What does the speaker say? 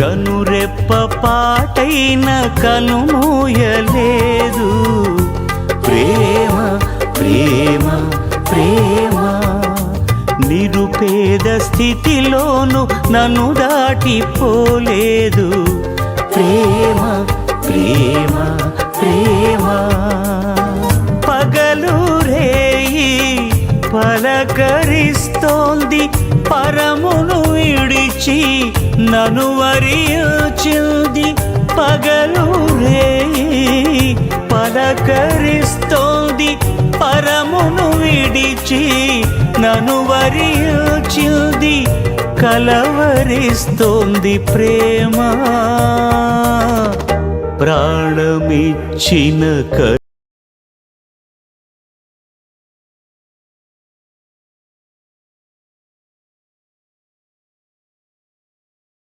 కనురెప్ప పాటైన కనుమూయలేదు ప్రేమ ప్రేమ ప్రేమ. నిరుపేద స్థితిలోను నన్ను దాటిపోలేదు. ప్రేమ ప్రేమ ప్రేమ. పగలు రేయి పలకరిస్తోంది పరమును విడిచి నను వరియుచింది పగలు రే పలకరిస్తోంది పరమును విడిచి. నను వరియుచింది కలవరిస్తోంది ప్రేమ. ప్రాణమిచ్చిన క